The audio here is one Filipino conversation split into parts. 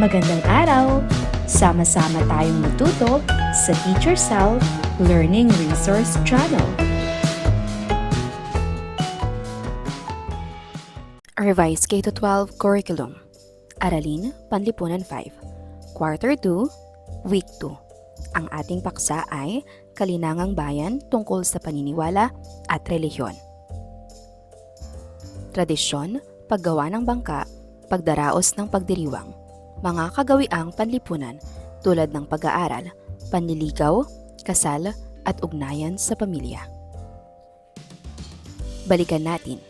Magandang araw! Sama-sama tayong matuto sa Teacher Sal Learning Resource Channel. Revised K-12 Curriculum Aralin, Panlipunan 5 Quarter 2, Week 2 Ang ating paksa ay Kalinangang Bayan tungkol sa paniniwala at relihiyon. Tradisyon, paggawa ng bangka, pagdaraos ng pagdiriwang, mga kagawiang panlipunan tulad ng pag-aaral, panliligaw, kasal, at ugnayan sa pamilya. Balikan natin.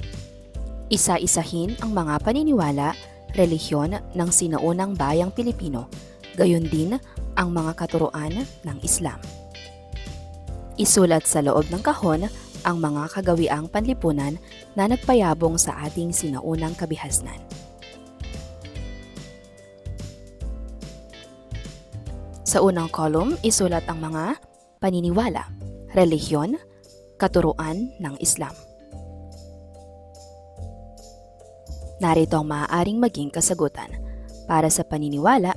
Isa-isahin ang mga paniniwala, relihiyon ng sinaunang bayang Pilipino, gayon din ang mga katuruan ng Islam. Isulat sa loob ng kahon ang mga kagawiang panlipunan na nagpayabong sa ating sinaunang kabihasnan. Sa unang kolumn, isulat ang mga paniniwala, relihiyon, katuruan ng Islam. Narito ang maaaring maging kasagutan. Para sa paniniwala,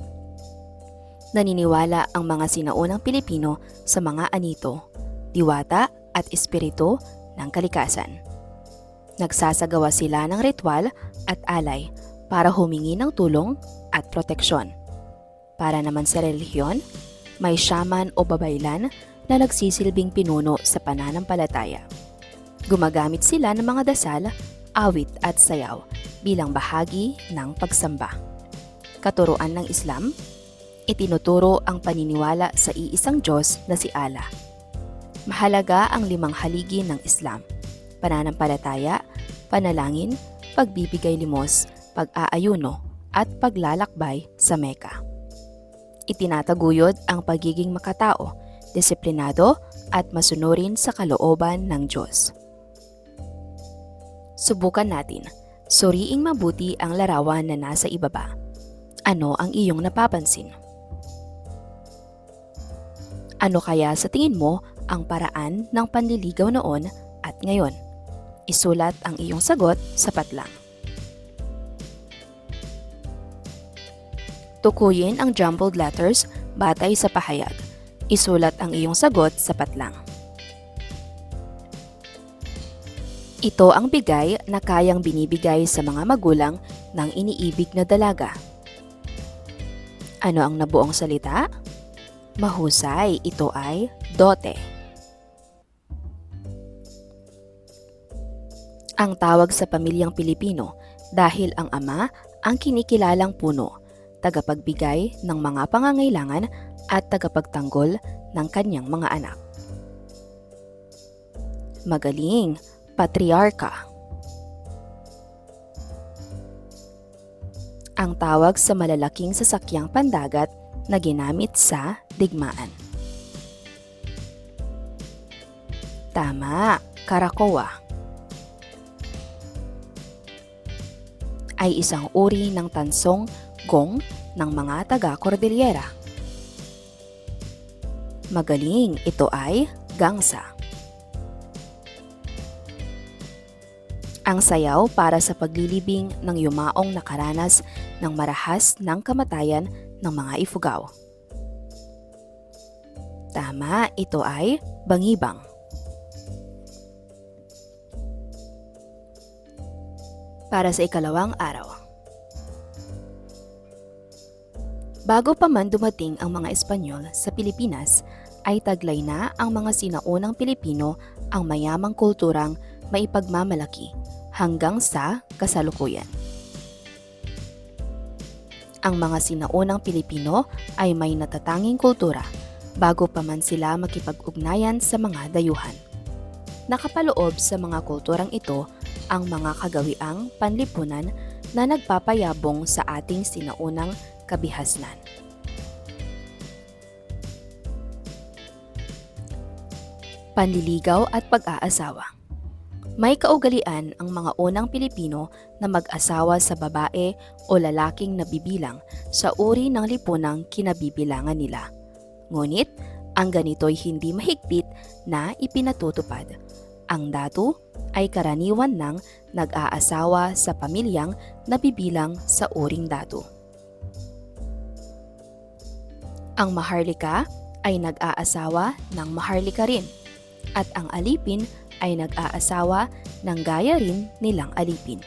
naniniwala ang mga sinaunang Pilipino sa mga anito, diwata at espiritu ng kalikasan. Nagsasagawa sila ng ritual at alay para humingi ng tulong at proteksyon. Para naman sa relihiyon, may shaman o babaylan na nagsisilbing pinuno sa pananampalataya. Gumagamit sila ng mga dasal, awit at sayaw bilang bahagi ng pagsamba. Katuruan ng Islam, itinuturo ang paniniwala sa iisang Diyos na si Allah. Mahalaga ang limang haligi ng Islam, pananampalataya, panalangin, pagbibigay limos, pag-aayuno, at paglalakbay sa Mecca. Itinataguyod ang pagiging makatao, disiplinado, at masunurin sa kalooban ng Diyos. Subukan natin, suriing mabuti ang larawan na nasa ibaba. Ano ang iyong napapansin? Ano kaya sa tingin mo ang paraan ng panliligaw noon at ngayon? Isulat ang iyong sagot sa patlang. Tukuyin ang jumbled letters batay sa pahayag. Isulat ang iyong sagot sa patlang. Ito ang bigay na kayang binibigay sa mga magulang ng iniibig na dalaga. Ano ang nabuong salita? Mahusay, ito ay dote. Ang tawag sa pamilyang Pilipino dahil ang ama ang kinikilalang puno, tagapagbigay ng mga pangangailangan at tagapagtanggol ng kanyang mga anak. Magaling, patriarka. Ang tawag sa malalaking sasakyang pandagat na ginamit sa digmaan. Tama, Karakoa. Ay isang uri ng tansong gong ng mga taga-Cordillera. Magaling, ito ay gangsa. Ang sayaw para sa paglilibing ng yumaong nakaranas ng marahas ng kamatayan ng mga ifugaw. Tama, ito ay bangibang. Para sa ikalawang araw. Bago pa man dumating ang mga Espanyol sa Pilipinas, ay taglay na ang mga sinaunang Pilipino ang mayamang kulturang maipagmamalaki hanggang sa kasalukuyan. Ang mga sinaunang Pilipino ay may natatanging kultura bago pa man sila makipag-ugnayan sa mga dayuhan. Nakapaloob sa mga kulturang ito ang mga kagawiang panlipunan na nagpapayabong sa ating sinaunang kabihasnan. Panliligaw at pag-aasawa May kaugalian ang mga unang Pilipino na mag-asawa sa babae o lalaking nabibilang sa uri ng lipunang kinabibilangan nila. Ngunit, ang ganito'y hindi mahigpit na ipinatutupad. Ang datu ay karaniwan ng nag-aasawa sa pamilyang nabibilang sa uring datu. Ang maharlika ay nag-aasawa ng maharlika rin at ang alipin ay nag-aasawa ng gaya rin nilang alipin.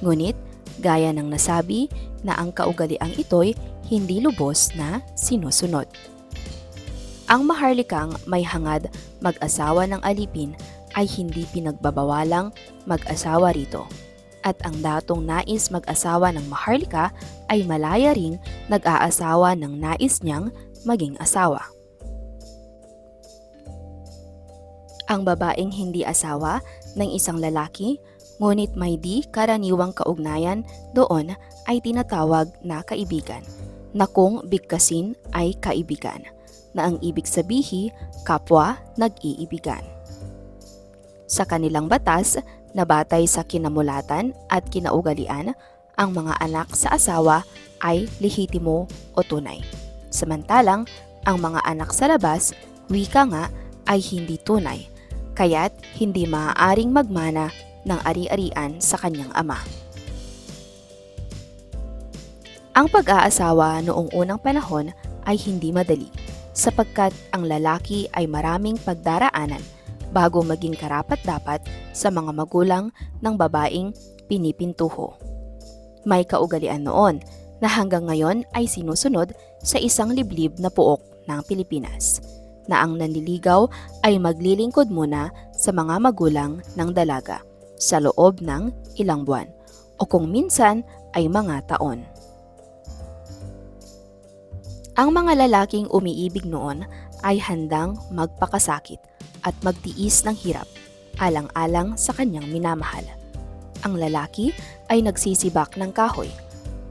Ngunit, gaya ng nasabi na ang kaugaliang ito'y hindi lubos na sinusunod. Ang maharlikang may hangad mag-asawa ng alipin ay hindi pinagbabawalang mag-asawa rito. At ang datong nais mag-asawa ng maharlika ay malaya ring nag-aasawa ng nais niyang maging asawa. Ang babaeng hindi asawa ng isang lalaki, ngunit may di karaniwang kaugnayan doon ay tinatawag na kaibigan, na kung bigkasin ay kaibigan, na ang ibig sabihi kapwa nag-iibigan. Sa kanilang batas, na batay sa kinamulatan at kinaugalian, ang mga anak sa asawa ay lehitimo o tunay. Samantalang, ang mga anak sa labas, wika nga, ay hindi tunay, kaya't hindi maaaring magmana ng ari-arian sa kanyang ama. Ang pag-aasawa noong unang panahon ay hindi madali sapagkat ang lalaki ay maraming pagdaraanan bago maging karapat-dapat sa mga magulang ng babaeng pinipintuho. May kaugalian noon na hanggang ngayon ay sinusunod sa isang liblib na puok ng Pilipinas na ang nanliligaw ay maglilingkod muna sa mga magulang ng dalaga sa loob ng ilang buwan o kung minsan ay mga taon. Ang mga lalaking umiibig noon ay handang magpakasakit at magtiis ng hirap alang-alang sa kanyang minamahal. Ang lalaki ay nagsisibak ng kahoy,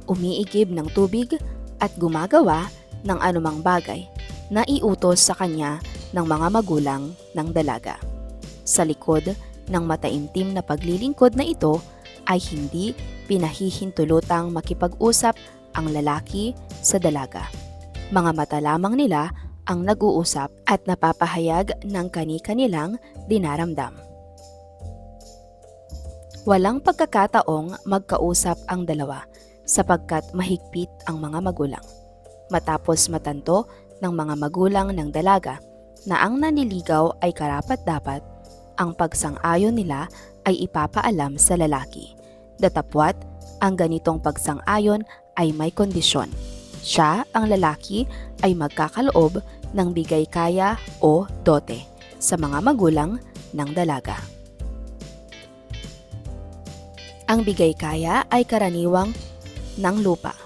umiigib ng tubig at gumagawa ng anumang bagay na iutos sa kanya ng mga magulang ng dalaga. Sa likod ng mataimtim na paglilingkod na ito ay hindi pinahihintulutang makipag-usap ang lalaki sa dalaga. Mga mata lamang nila ang nag-uusap at napapahayag ng kani-kanilang dinaramdam. Walang pagkakataong magkausap ang dalawa sapagkat mahigpit ang mga magulang. Matapos matanto ng mga magulang ng dalaga na ang naniligaw ay karapat-dapat, ang pagsang-ayon nila ay ipapaalam sa lalaki. Datapwat, ang ganitong pagsang-ayon ay may kondisyon. Siya, ang lalaki, ay magkakaloob ng bigay kaya o dote sa mga magulang ng dalaga. Ang bigay kaya ay karaniwang ng lupa,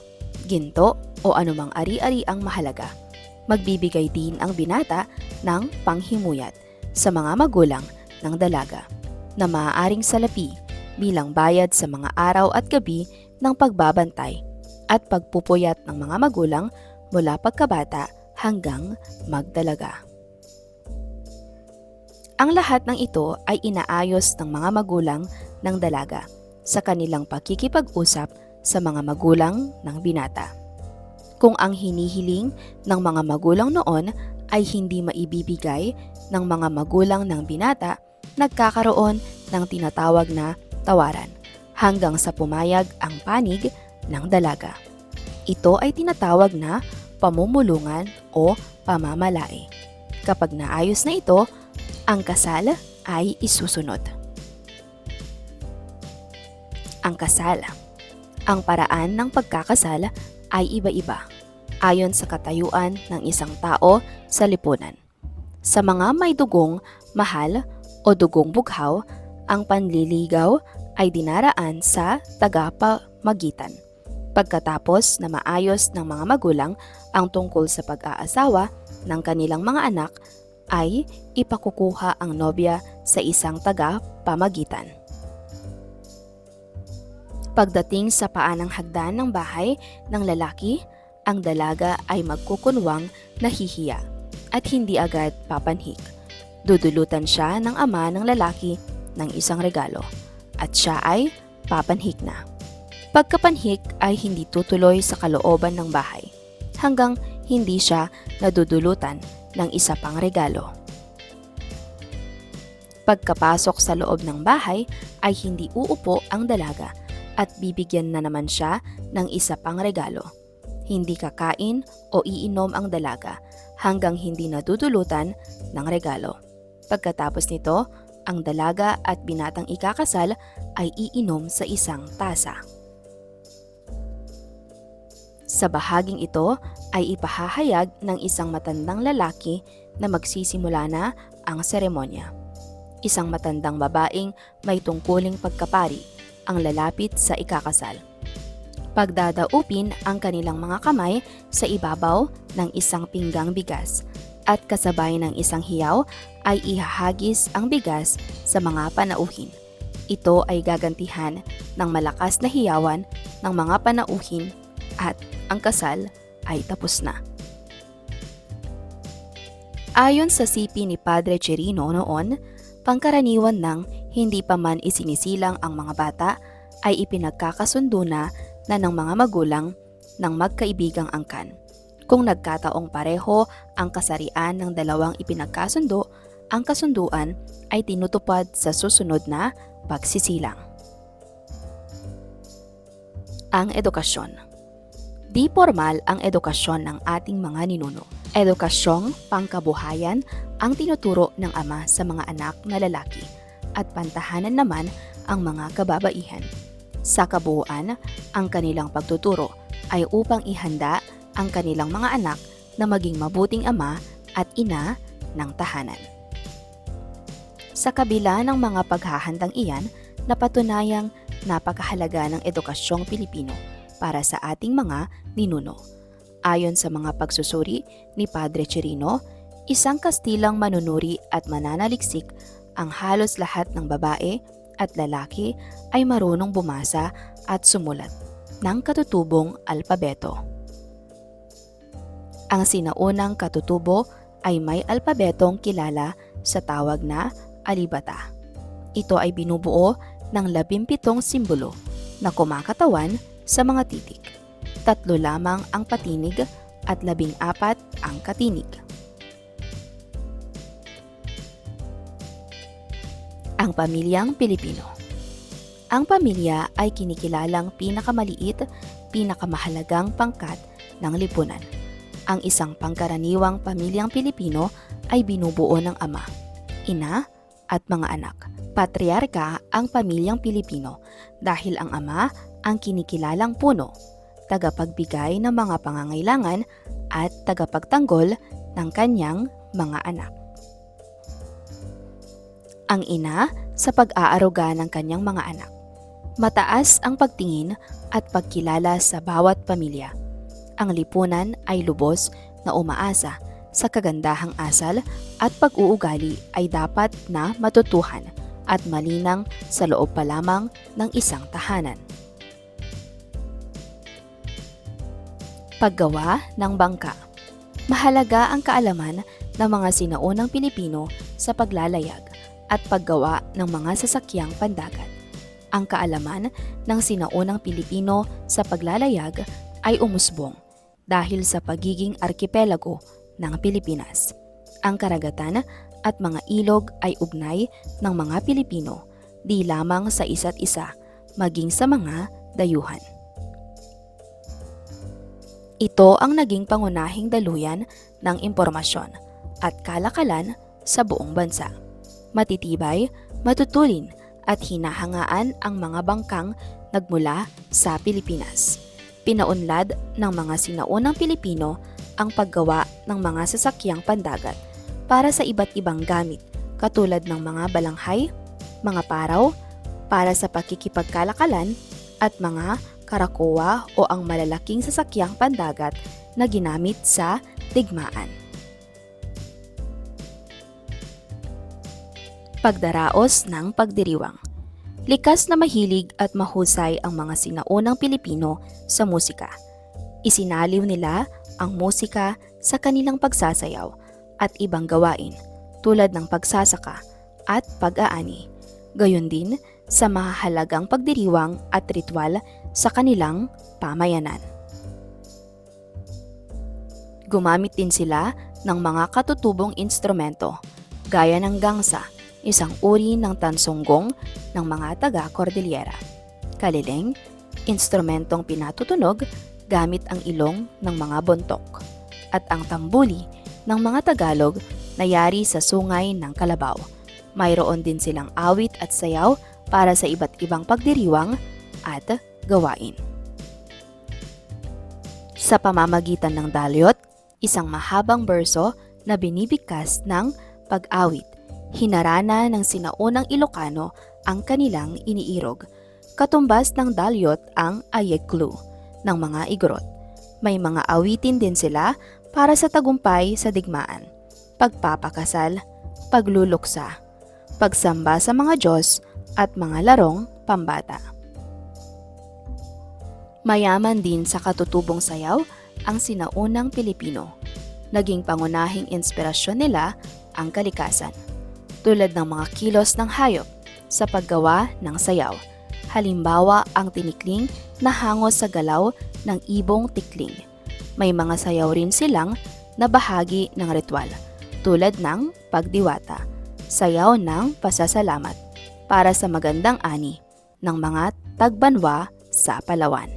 ginto o anumang ari-ari ang mahalaga. Magbibigay din ang binata ng panghimuyat sa mga magulang ng dalaga na maaaring salapi bilang bayad sa mga araw at gabi ng pagbabantay at pagpupuyat ng mga magulang mula pagkabata hanggang magdalaga. Ang lahat ng ito ay inaayos ng mga magulang ng dalaga sa kanilang pakikipag-usap sa mga magulang ng binata. Kung ang hinihiling ng mga magulang noon ay hindi maibibigay ng mga magulang ng binata, nagkakaroon ng tinatawag na tawaran hanggang sa pumayag ang panig ng dalaga. Ito ay tinatawag na pamumulungan o pamamalai. Kapag naayos na ito, ang kasal ay isusunod. Ang kasal. Ang paraan ng pagkakasal ay iba-iba ayon sa katayuan ng isang tao sa lipunan. Sa mga may dugong mahal o dugong bughaw, ang panliligaw ay dinaraan sa tagapamagitan. Pagkatapos na maayos ng mga magulang ang tungkol sa pag-aasawa ng kanilang mga anak, ay ipakukuha ang nobya sa isang taga-pamagitan. Pagdating sa paanang hagdan ng bahay ng lalaki, ang dalaga ay magkukunwang nahihiya at hindi agad papanhik. Dudulutan siya ng ama ng lalaki ng isang regalo at siya ay papanhik na. Pagkapanhik ay hindi tutuloy sa kalooban ng bahay hanggang hindi siya nadudulutan ng isa pang regalo. Pagkapasok sa loob ng bahay ay hindi uupo ang dalaga at bibigyan na naman siya ng isa pang regalo. hindi kakain o iinom ang dalaga hanggang hindi nadudulutan ng regalo. Pagkatapos nito, ang dalaga at binatang ikakasal ay iinom sa isang tasa. Sa bahaging ito ay ipahahayag ng isang matandang lalaki na magsisimula na ang seremonya. Isang matandang babaeng may tungkuling pagkapari ang lalapit sa ikakasal. Pagdadaupin ang kanilang mga kamay sa ibabaw ng isang pinggang bigas at kasabay ng isang hiyaw ay ihahagis ang bigas sa mga panauhin. Ito ay gagantihan ng malakas na hiyawan ng mga panauhin at ang kasal ay tapos na. Ayon sa sipi ni Padre Chirino noon, pangkaraniwan ng hindi pa man isinisilang ang mga bata ay ipinagkakasundo na na ng mga magulang ng magkaibigang angkan. Kung nagkataong pareho ang kasarian ng dalawang ipinagkasundo, ang kasunduan ay tinutupad sa susunod na pagsisilang. Ang edukasyon Di formal ang edukasyon ng ating mga ninuno. Edukasyong pangkabuhayan ang tinuturo ng ama sa mga anak na lalaki at pantahanan naman ang mga kababaihan. Sa kabuuan, ang kanilang pagtuturo ay upang ihanda ang kanilang mga anak na maging mabuting ama at ina ng tahanan. Sa kabila ng mga paghahandang iyan, napatunayang napakahalaga ng edukasyong Pilipino para sa ating mga ninuno. Ayon sa mga pagsusuri ni Padre Chirino, isang Kastilang manunuri at mananaliksik ang halos lahat ng babae at lalaki ay marunong bumasa at sumulat ng katutubong alpabeto. Ang sinaunang katutubo ay may alpabetong kilala sa tawag na alibata. Ito ay binubuo ng labimpitong simbolo na kumakatawan sa mga titik. Tatlo lamang ang patinig at labing apat ang katinig. Ang pamilyang Pilipino Ang pamilya ay kinikilalang pinakamaliit, pinakamahalagang pangkat ng lipunan. Ang isang pangkaraniwang pamilyang Pilipino ay binubuo ng ama, ina, at mga anak. Patriarka ang pamilyang Pilipino dahil ang ama ang kinikilalang puno, tagapagbigay ng mga pangangailangan at tagapagtanggol ng kanyang mga anak. Ang ina sa pag-aaruga ng kanyang mga anak. Mataas ang pagtingin at pagkilala sa bawat pamilya. Ang lipunan ay lubos na umaasa sa kagandahang asal at pag-uugali ay dapat na matutuhan at malinang sa loob pa lamang ng isang tahanan. Paggawa ng bangka Mahalaga ang kaalaman ng mga sinaunang Pilipino sa paglalayag at paggawa ng mga sasakyang pandagat. Ang kaalaman ng sinaunang Pilipino sa paglalayag ay umusbong dahil sa pagiging arkipelago ng Pilipinas. Ang karagatan at mga ilog ay ugnay ng mga Pilipino, di lamang sa isa't isa, maging sa mga dayuhan. Ito ang naging pangunahing daluyan ng impormasyon at kalakalan sa buong bansa. Matitibay, matutulin at hinahangaan ang mga bangkang nagmula sa Pilipinas. Pinaunlad ng mga sinaunang Pilipino ang paggawa ng mga sasakyang pandagat para sa iba't ibang gamit katulad ng mga balanghay, mga paraw, para sa pakikipagkalakalan at mga karakoa o ang malalaking sasakyang pandagat na ginamit sa digmaan. Pagdaraos ng pagdiriwang Likas na mahilig at mahusay ang mga sinaunang Pilipino sa musika. Isinaliw nila ang musika sa kanilang pagsasayaw at ibang gawain tulad ng pagsasaka at pag-aani. Gayon din sa mahalagang pagdiriwang at ritual sa kanilang pamayanan. Gumamit din sila ng mga katutubong instrumento gaya ng gangsa, isang uri ng tansonggong ng mga taga-Cordillera. Kalileng, instrumentong pinatutunog gamit ang ilong ng mga bontok at ang tambuli ng mga Tagalog na yari sa sungay ng Kalabaw. Mayroon din silang awit at sayaw para sa iba't ibang pagdiriwang at gawain. Sa pamamagitan ng dalyot, isang mahabang berso na binibigkas ng pag-awit, hinarana ng sinaunang Ilocano ang kanilang iniirog. Katumbas ng dalyot ang ayeklu ng mga igorot. May mga awitin din sila para sa tagumpay sa digmaan, pagpapakasal, pagluluksa, pagsamba sa mga Diyos at mga larong pambata. Mayaman din sa katutubong sayaw ang sinaunang Pilipino. Naging pangunahing inspirasyon nila ang kalikasan, tulad ng mga kilos ng hayop sa paggawa ng sayaw. Halimbawa ang tinikling na hangos sa galaw ng ibong tikling. May mga sayaw rin silang na bahagi ng ritual, tulad ng pagdiwata, sayaw ng pasasalamat para sa magandang ani ng mga tagbanwa sa Palawan.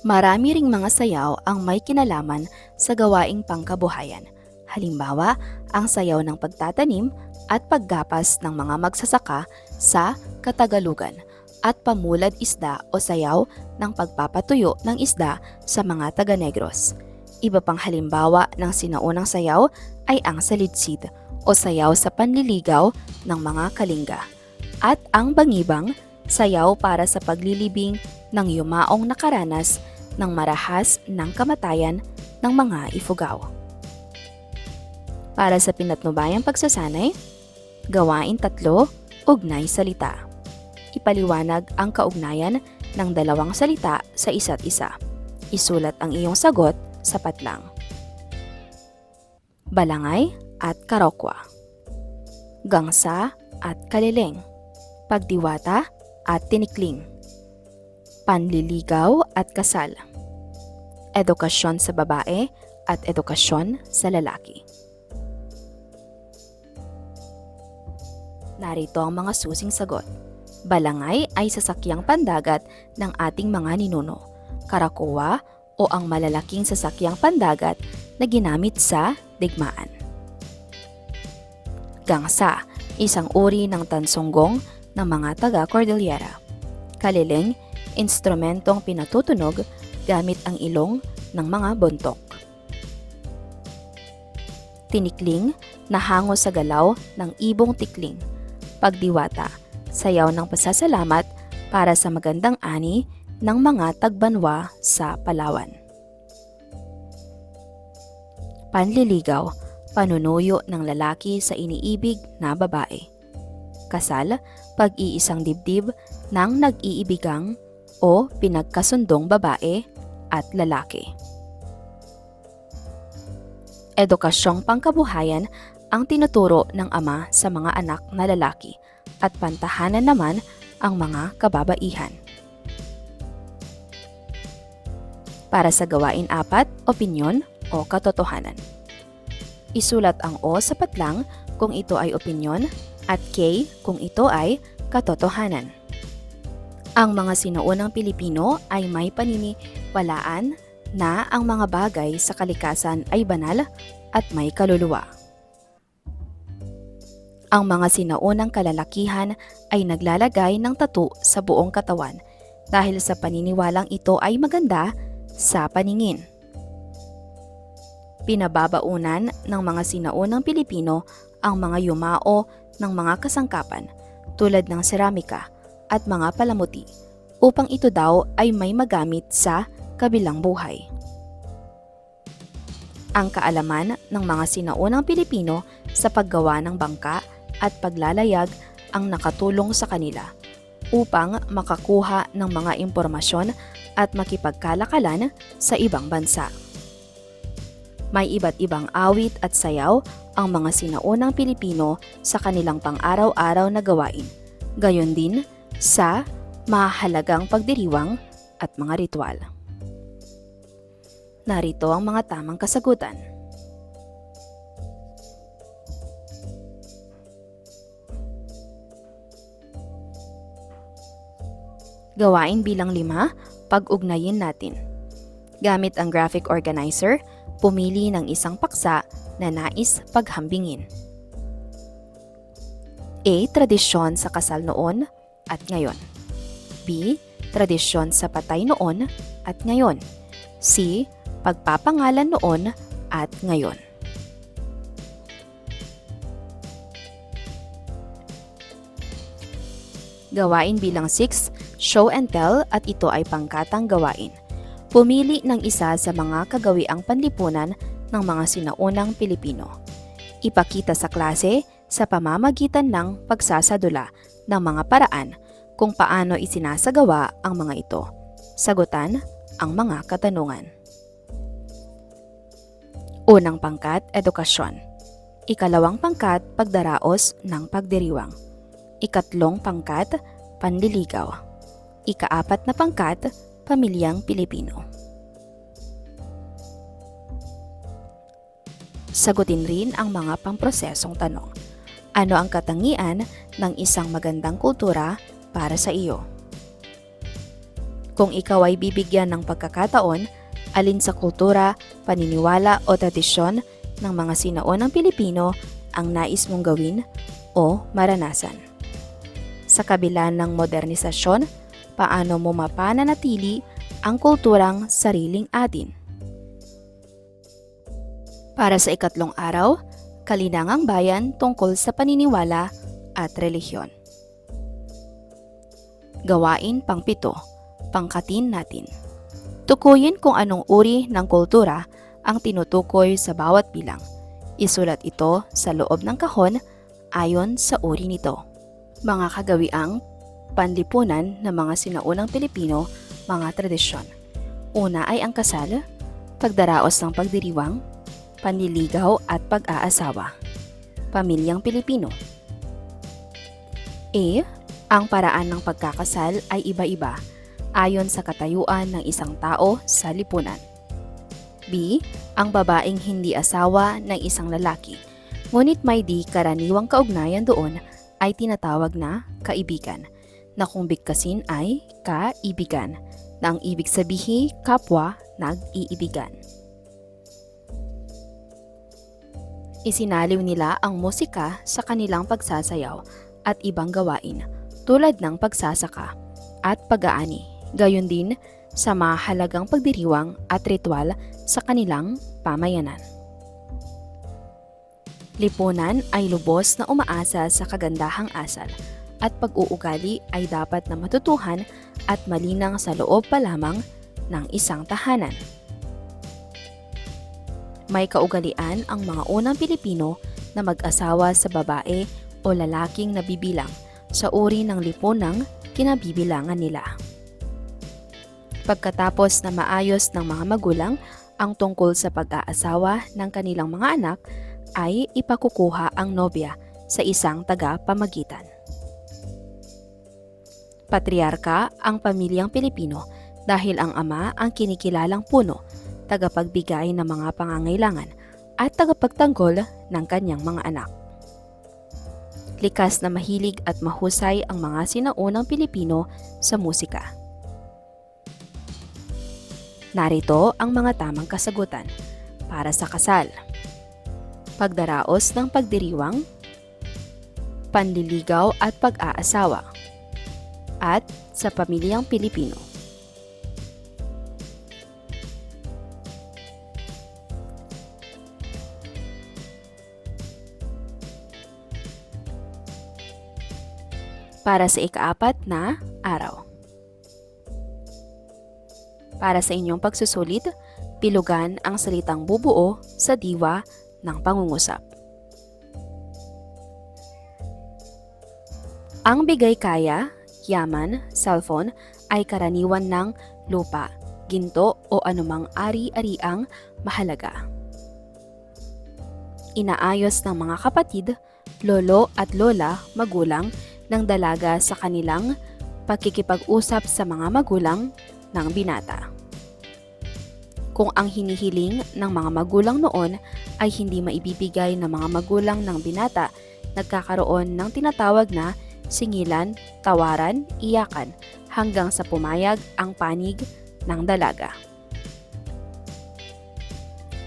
Marami ring mga sayaw ang may kinalaman sa gawaing pangkabuhayan. Halimbawa, ang sayaw ng pagtatanim at paggapas ng mga magsasaka sa Katagalugan at pamulad isda o sayaw ng pagpapatuyo ng isda sa mga taga-negros. Iba pang halimbawa ng sinaunang sayaw ay ang salitsid o sayaw sa panliligaw ng mga kalinga. At ang bangibang, sayaw para sa paglilibing ng yumaong nakaranas ng marahas ng kamatayan ng mga ifugaw. Para sa pinatnubayang pagsasanay, gawain tatlo, ugnay salita. Ipaliwanag ang kaugnayan ng dalawang salita sa isa't isa. Isulat ang iyong sagot sa patlang. Balangay at karokwa. Gangsa at kalileng. Pagdiwata at tinikling. Panliligaw at kasal. Edukasyon sa babae at edukasyon sa lalaki. Narito ang mga susing sagot. Balangay ay sasakyang pandagat ng ating mga ninuno. Karakowa o ang malalaking sasakyang pandagat na ginamit sa digmaan. Gangsa, isang uri ng tansonggong ng mga taga-Cordillera. Kaliling, instrumentong pinatutunog gamit ang ilong ng mga bontok. Tinikling, nahango sa galaw ng ibong tikling. Pagdiwata, sayaw ng pasasalamat para sa magandang ani ng mga tagbanwa sa Palawan. Panliligaw, panunuyo ng lalaki sa iniibig na babae. Kasal, pag-iisang dibdib ng nag-iibigang o pinagkasundong babae at lalaki. Edukasyong pangkabuhayan ang tinuturo ng ama sa mga anak na lalaki at pantahanan naman ang mga kababaihan. Para sa gawain apat, opinyon o katotohanan. Isulat ang O sa patlang kung ito ay opinyon at K kung ito ay katotohanan. Ang mga sinuunang Pilipino ay may paniniwalaan na ang mga bagay sa kalikasan ay banal at may kaluluwa. Ang mga sinaunang kalalakihan ay naglalagay ng tattoo sa buong katawan dahil sa paniniwalang ito ay maganda sa paningin. Pinababaunan ng mga sinaunang Pilipino ang mga yumao ng mga kasangkapan tulad ng seramika at mga palamuti upang ito daw ay may magamit sa kabilang buhay. Ang kaalaman ng mga sinaunang Pilipino sa paggawa ng bangka at paglalayag ang nakatulong sa kanila upang makakuha ng mga impormasyon at makipagkalakalan sa ibang bansa. May iba't ibang awit at sayaw ang mga sinaunang Pilipino sa kanilang pang-araw-araw na gawain, gayon din sa mahalagang pagdiriwang at mga ritual. Narito ang mga tamang kasagutan. Gawain bilang lima, pag-ugnayin natin. Gamit ang graphic organizer, pumili ng isang paksa na nais paghambingin. A. Tradisyon sa kasal noon at ngayon. B. Tradisyon sa patay noon at ngayon. C. Pagpapangalan noon at ngayon. Gawain bilang 6, show and tell at ito ay pangkatang gawain. Pumili ng isa sa mga kagawiang panlipunan ng mga sinaunang Pilipino. Ipakita sa klase sa pamamagitan ng pagsasadula ng mga paraan kung paano isinasagawa ang mga ito. Sagutan ang mga katanungan. Unang pangkat, edukasyon. Ikalawang pangkat, pagdaraos ng pagdiriwang. Ikatlong pangkat, panliligaw. Ikaapat na pangkat, pamilyang Pilipino. Sagutin rin ang mga pamprosesong tanong. Ano ang katangian ng isang magandang kultura para sa iyo? Kung ikaw ay bibigyan ng pagkakataon, alin sa kultura, paniniwala o tradisyon ng mga sinaunang Pilipino ang nais mong gawin o maranasan? Sa kabila ng modernisasyon, paano mo mapananatili ang kulturang sariling atin? Para sa ikatlong araw, kalinangang bayan tungkol sa paniniwala at relihiyon. Gawain pangpito, pangkatin natin. Tukuyin kung anong uri ng kultura ang tinutukoy sa bawat bilang. Isulat ito sa loob ng kahon ayon sa uri nito. Mga kagawiang panlipunan ng mga sinaunang Pilipino, mga tradisyon. Una ay ang kasal, pagdaraos ng pagdiriwang, panliligaw at pag-aasawa. Pamilyang Pilipino. A. Ang paraan ng pagkakasal ay iba-iba ayon sa katayuan ng isang tao sa lipunan. B. Ang babaeng hindi asawa ng isang lalaki, ngunit may di karaniwang kaugnayan doon ay tinatawag na kaibigan, na kung bigkasin ay kaibigan, na ang ibig sabihin kapwa nag-iibigan. Isinaliw nila ang musika sa kanilang pagsasayaw at ibang gawain tulad ng pagsasaka at pag-aani, gayon din sa mahalagang pagdiriwang at ritual sa kanilang pamayanan. Lipunan ay lubos na umaasa sa kagandahang asal at pag-uugali ay dapat na matutuhan at malinang sa loob pa lamang ng isang tahanan. May kaugalian ang mga unang Pilipino na mag-asawa sa babae o lalaking nabibilang sa uri ng lipunang kinabibilangan nila. Pagkatapos na maayos ng mga magulang ang tungkol sa pag-aasawa ng kanilang mga anak, ay ipakukuha ang nobya sa isang taga-pamagitan. Patriarka ang pamilyang Pilipino dahil ang ama ang kinikilalang puno, tagapagbigay ng mga pangangailangan at tagapagtanggol ng kanyang mga anak. Likas na mahilig at mahusay ang mga sinaunang Pilipino sa musika. Narito ang mga tamang kasagutan para sa kasal pagdaraos ng pagdiriwang, panliligaw at pag-aasawa, at sa pamilyang Pilipino. Para sa ikaapat na araw. Para sa inyong pagsusulit, pilugan ang salitang bubuo sa diwa ng pangungusap. Ang bigay kaya, yaman, cellphone ay karaniwan ng lupa, ginto o anumang ari-ariang mahalaga. Inaayos ng mga kapatid, lolo at lola, magulang ng dalaga sa kanilang pagkikipag-usap sa mga magulang ng binata kung ang hinihiling ng mga magulang noon ay hindi maibibigay ng mga magulang ng binata, nagkakaroon ng tinatawag na singilan, tawaran, iyakan hanggang sa pumayag ang panig ng dalaga.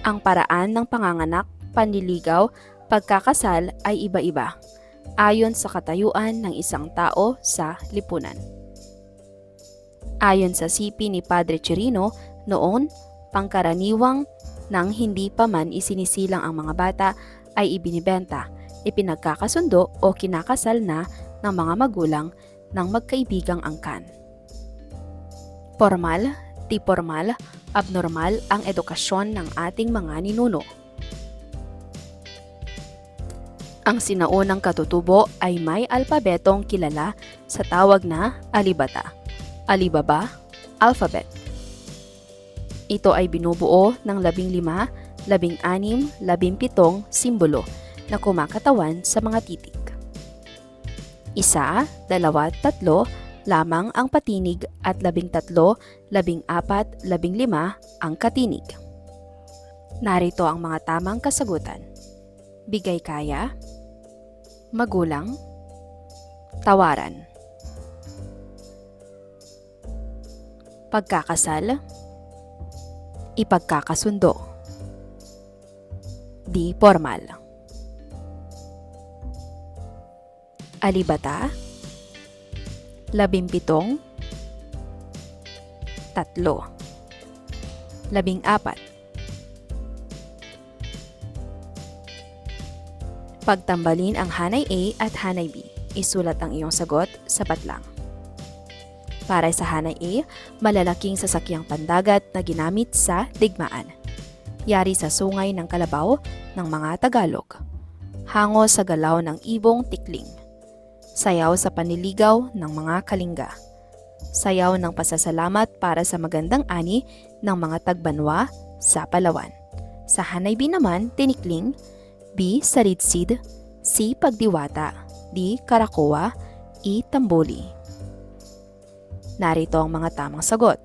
Ang paraan ng panganganak, panliligaw, pagkakasal ay iba-iba ayon sa katayuan ng isang tao sa lipunan. Ayon sa sipi ni Padre Chirino, noon, pangkaraniwang nang hindi pa man isinisilang ang mga bata ay ibinibenta, ipinagkakasundo o kinakasal na ng mga magulang ng magkaibigang angkan. Formal, di abnormal ang edukasyon ng ating mga ninuno. Ang sinaunang katutubo ay may alpabetong kilala sa tawag na alibata, alibaba, alphabet. Ito ay binubuo ng labing lima, labing anim, labing pitong simbolo na kumakatawan sa mga titik. Isa, dalawa, tatlo, lamang ang patinig at labing tatlo, labing apat, labing lima ang katinig. Narito ang mga tamang kasagutan. Bigay kaya, magulang, tawaran. Pagkakasal, ipagkakasundo. Di formal. Alibata, labimpitong, tatlo, labing apat. Pagtambalin ang hanay A at hanay B. Isulat ang iyong sagot, sapat lang. Para sa hanay A, malalaking sasakyang pandagat na ginamit sa digmaan. Yari sa sungay ng kalabaw ng mga Tagalog. Hango sa galaw ng ibong tikling. Sayaw sa panliligaw ng mga kalingga. Sayaw ng pasasalamat para sa magandang ani ng mga tagbanwa sa Palawan. Sa hanay B naman, tinikling, B. Saritsid C. Pagdiwata D. Karakoa E. Tamboli Narito ang mga tamang sagot.